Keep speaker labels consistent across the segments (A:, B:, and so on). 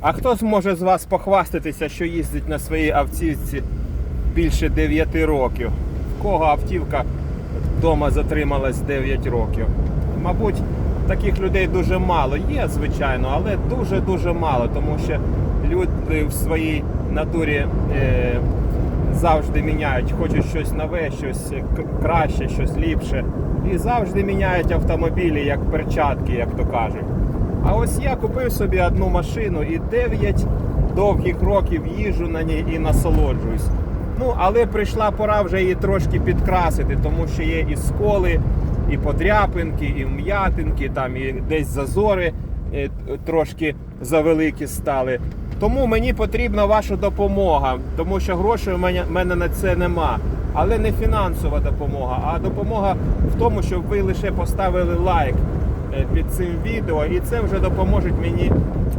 A: А хто зможе з вас похвастатися, що їздить на своїй автівці більше 9 років? В кого автівка вдома затрималась 9 років? Мабуть, таких людей дуже мало. Є, звичайно, але дуже-дуже мало, тому що люди в своїй натурі е, завжди міняють, хочуть щось нове, щось краще, щось ліпше. І завжди міняють автомобілі як перчатки, як то кажуть. А ось я купив собі одну машину і 9 довгих років їжджу на ній і насолоджуюсь. Ну, але прийшла пора вже її трошки підкрасити, тому що є і сколи, і подряпинки, і вм'ятинки, там і десь зазори е, трошки завеликі стали. Тому мені потрібна ваша допомога, тому що грошей у мене, мене на це нема. Але не фінансова допомога, а допомога в тому, щоб ви лише поставили лайк під цим відео, і це вже допоможе мені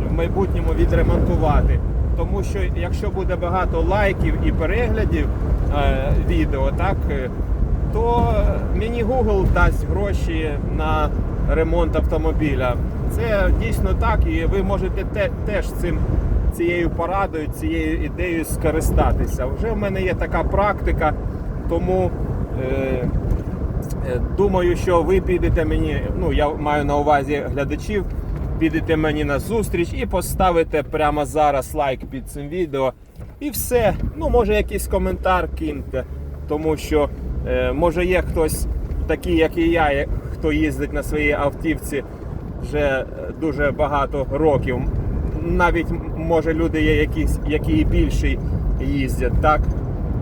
A: в майбутньому відремонтувати. Тому що якщо буде багато лайків і переглядів е, відео, так е, то мені Google дасть гроші на ремонт автомобіля. Це дійсно так, і ви можете те, теж цим цією порадою, цією ідеєю скористатися. Вже в мене є така практика, тому е, Е, Думаю, що ви підете мені, ну я маю на увазі глядачів, підете мені на зустріч і поставите прямо зараз лайк під цим відео. І все. Ну, може, якийсь коментар киньте, тому що е, може є хтось такий, як і я, е, хто їздить на своїй автівці вже е, дуже багато років. Навіть може люди є якісь, які і більші їздять, так?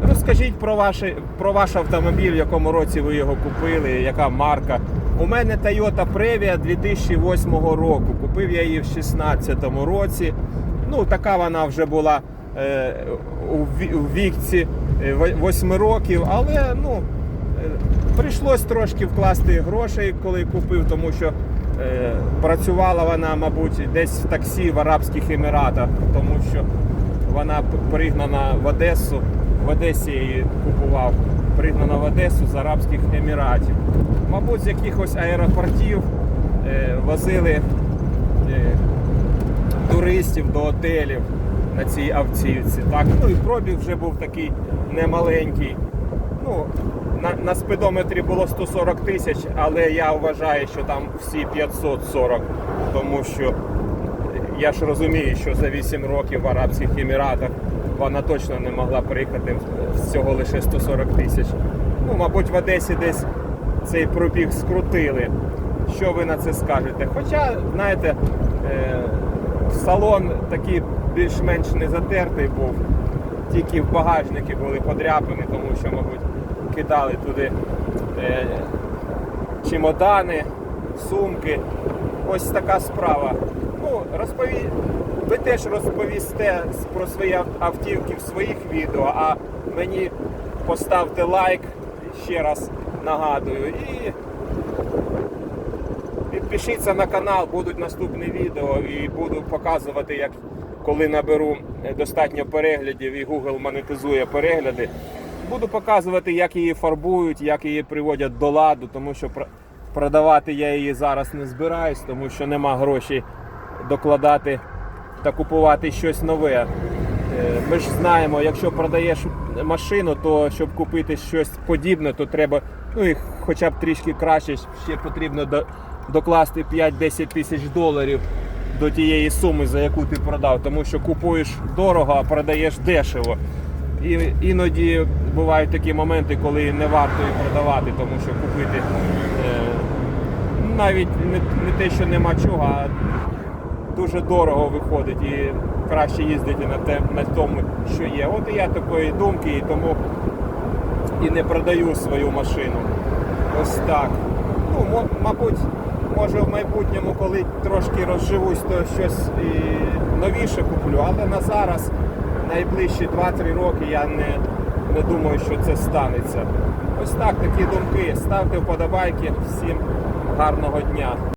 A: Розкажіть про, ваші, про ваш автомобіль, в якому році ви його купили, яка марка. У мене Toyota Previa 2008 року. Купив я її в 2016 році. Ну, така вона вже була е, у, вікці 8 років, але ну, е, прийшлось трошки вкласти грошей, коли купив, тому що е, працювала вона, мабуть, десь в таксі в Арабських Еміратах, тому що вона пригнана в Одесу. В Одесі її купував. Пригнана в Одесу з Арабських Еміратів. Мабуть, з якихось аеропортів е, возили е, туристів до готелів на цій автівці. Так, ну і пробіг вже був такий немаленький. Ну, на, на спидометрі було 140 тисяч, але я вважаю, що там всі 540, тому що я ж розумію, що за 8 років в Арабських Еміратах вона точно не могла приїхати всього лише 140 тисяч. Ну, мабуть, в Одесі десь цей пробіг скрутили. Що ви на це скажете? Хоча, знаєте, е, салон такий більш-менш не затертий був, тільки в багажники були подряпини, тому що, мабуть, кидали туди е, чемодани, сумки. Ось така справа. Ну, розпові... Ви теж розповісте про свої автівки в своїх відео, а мені поставте лайк, ще раз нагадую. І підпишіться на канал, будуть наступні відео і буду показувати, як коли наберу е, достатньо переглядів і Google монетизує перегляди. Буду показувати, як її фарбують, як її приводять до ладу, тому що продавати я її зараз не збираюсь, тому що нема грошей докладати та купувати щось нове. Е, Ми ж знаємо, якщо продаєш машину, то щоб купити щось подібне, то треба, ну і хоча б трішки краще, ще потрібно до- докласти 5-10 тисяч доларів до тієї суми, за яку ти продав. Тому що купуєш дорого, а продаєш дешево. І іноді бувають такі моменти, коли не варто її продавати, тому що купити е, навіть не, не те, що нема чого, а дуже дорого виходить і краще їздити на, те, на тому, що є. От і я такої думки, і тому і не продаю свою машину. Ось так. Ну, мабуть, може в майбутньому, коли трошки розживусь, то щось і новіше куплю, але на зараз, найближчі 2-3 роки, я не, не думаю, що це станеться. Ось так, такі думки. Ставте вподобайки. Всім гарного дня.